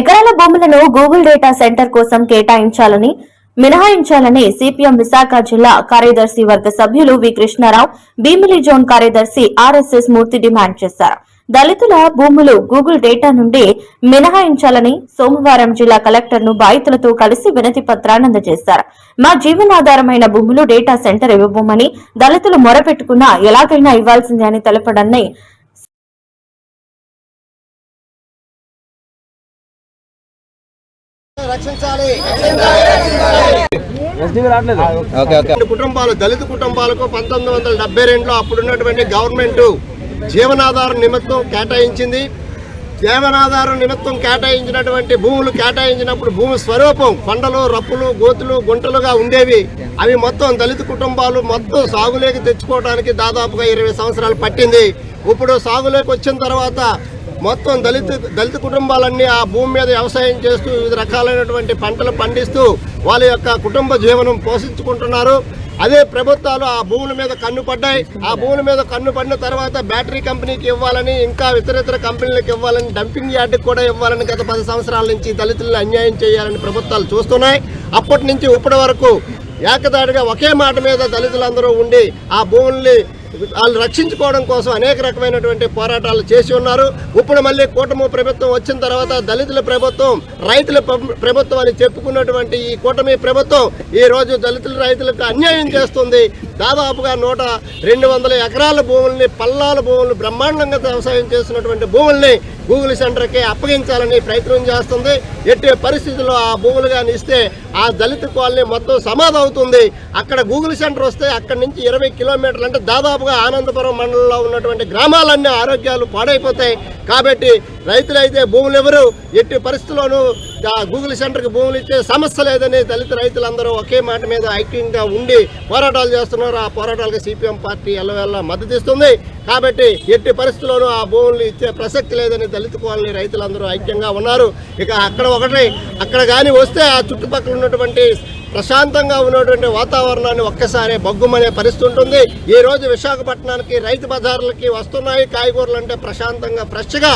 ఎకరాల భూములను Google data centre కోసం కేటాయించాలని మినహాయించాలని సిపిఎం విశాఖ జిల్లా కార్యదర్శి వర్గ సభ్యులు వి కృష్ణారావు భీమిలి జోన్ కార్యదర్శి ఆర్ఎస్ఎస్ మూర్తి డిమాండ్ చేశారు. దళితుల భూములు గూగుల్ డేటా నుండి మినహాయించాలని సోమవారం జిల్లా కలెక్టర్ను బాధితులతో కలిసి వినతి పత్రాన్ని అందజేశారు. మా జీవనాధారమైన భూములు డేటా సెంటర్ ఇవ్వబోమని దళితులు మొరపెట్టుకున్నా ఎలాగైనా ఇవ్వాల్సిందే అని తెలపడాన్ని రక్షించాలి. కుటుంబాలు దళిత కుటుంబాలకు పంతొమ్మిది వందల డెబ్బై రెండులో అప్పుడున్నటువంటి గవర్నమెంట్ జీవనాధారం నిమిత్తం కేటాయించింది. జీవనాధారం నిమిత్తం కేటాయించినటువంటి భూములు కేటాయించినప్పుడు భూమి స్వరూపం కొండలు రప్పులు గోతులు గుంటలుగా ఉండేవి. అవి మొత్తం దళిత కుటుంబాలు మొత్తం సాగులోకి తెచ్చుకోవడానికి దాదాపుగా ఇరవై సంవత్సరాలు పట్టింది. ఇప్పుడు సాగులోకి వచ్చిన తర్వాత మొత్తం దళిత దళిత కుటుంబాలన్నీ ఆ భూమి మీద వ్యవసాయం చేస్తూ వివిధ రకాలైనటువంటి పంటలు పండిస్తూ వాళ్ళ యొక్క కుటుంబ జీవనం పోషించుకుంటున్నారు. అదే ప్రభుత్వాలు ఆ భూముల మీద కన్ను పడ్డాయి. ఆ భూముల మీద కన్ను పడిన తర్వాత బ్యాటరీ కంపెనీకి ఇవ్వాలని ఇంకా ఇతరితర కంపెనీలకు ఇవ్వాలని డంపింగ్ యార్డుకి కూడా ఇవ్వాలని గత పది సంవత్సరాల నుంచి దళితులను అన్యాయం చేయాలని ప్రభుత్వాలు చూస్తున్నాయి. అప్పటి నుంచి ఇప్పటి వరకు ఏకదాటిగా ఒకే మాట మీద దళితులందరూ ఉండి ఆ భూముల్ని వాళ్ళు రక్షించుకోవడం కోసం అనేక రకమైనటువంటి పోరాటాలు చేసి ఉన్నారు. ఇప్పుడు మళ్ళీ కూటమి ప్రభుత్వం వచ్చిన తర్వాత దళితుల ప్రభుత్వం రైతుల ప్రభుత్వం అని చెప్పుకున్నటువంటి ఈ కూటమి ప్రభుత్వం ఈ రోజు దళితుల రైతులకు అన్యాయం చేస్తుంది. దాదాపుగా నూట రెండు వందల ఎకరాల భూముల్ని పల్లాల భూములను బ్రహ్మాండంగా వ్యవసాయం చేసినటువంటి భూముల్ని గూగుల్ సెంటర్కి అప్పగించాలని ప్రయత్నం చేస్తుంది. ఎట్టి పరిస్థితుల్లో ఆ భూములు కానీ ఇస్తే ఆ దళిత కాలనీ మొత్తం సమాధి అవుతుంది. అక్కడ గూగుల్ సెంటర్ వస్తే అక్కడి నుంచి ఇరవై కిలోమీటర్లు అంటే దాదాపుగా ఆనందపురం మండలంలో ఉన్నటువంటి గ్రామాలన్నీ ఆరోగ్యాలు పాడైపోతాయి. కాబట్టి రైతులైతే భూములు ఎవరు ఎట్టి పరిస్థితుల్లోనూ గూగుల్ సెంటర్కి భూములు ఇచ్చే సమస్య లేదని దళిత రైతులందరూ ఒకే మాట మీద ఐక్యంగా ఉండి పోరాటాలు చేస్తున్నారు. ఆ పోరాటాలకు సిపిఎం పార్టీ ఎల్లవేళ మద్దతు ఇస్తుంది. కాబట్టి ఎట్టి పరిస్థితుల్లోనూ ఆ భూములు ఇచ్చే ప్రసక్తి లేదని దళిత కాలనీ రైతులందరూ ఐక్యంగా ఉన్నారు. ఇక అక్కడ ఒకటి అక్కడ కానీ వస్తే ఆ చుట్టుపక్కల ఉన్నటువంటి ప్రశాంతంగా ఉన్నటువంటి వాతావరణాన్ని ఒక్కసారి బగ్గుమనే పరిస్థితి ఉంటుంది. ఈ రోజు విశాఖపట్నానికి రైతు బజార్లకి వస్తున్నాయి. కాయగూరలు అంటే ప్రశాంతంగా ఫ్రెష్గా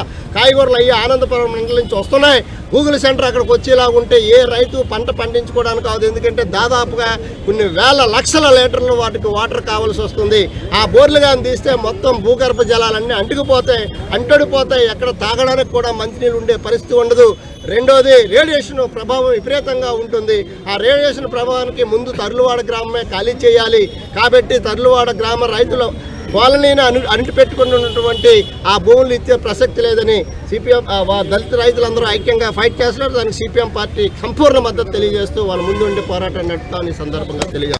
కాయగూరలు అయ్యి ఆనందపురం మండలం నుంచి వస్తున్నాయి. గూగుల్ సెంటర్ అక్కడికి వచ్చేలాగా ఉంటే ఏ రైతు పంట పండించుకోవడానికి కాదు. ఎందుకంటే దాదాపుగా కొన్ని వేల లక్షల లీటర్లు వాటికి వాటర్ కావాల్సి వస్తుంది. ఆ బోర్లు కానీ తీస్తే మొత్తం భూగర్భ జలాలన్నీ అంటుకుపోతాయి అంటడిపోతాయి ఎక్కడ తాగడానికి కూడా మంచినీళ్ళు ఉండే పరిస్థితి ఉండదు. రెండోది రేడియేషన్ ప్రభావం విపరీతంగా ఉంటుంది. ఆ రేడియేషన్ ప్రభావానికి ముందు తరులువాడ గ్రామమే ఖాళీ చేయాలి. కాబట్టి తరులువాడ గ్రామ రైతులు వాళ్ళని అను అనిటి పెట్టుకున్నటువంటి ఆ భూములు ఇచ్చే ప్రసక్తి లేదని సిపిఎం దళిత రైతులందరూ ఐక్యంగా ఫైట్ చేస్తున్నారు. దానికి సిపిఎం పార్టీ సంపూర్ణ మద్దతు తెలియజేస్తూ వాళ్ళ ముందు ఉండి పోరాటం నడుపుతామని సందర్భంగా తెలియజేస్తారు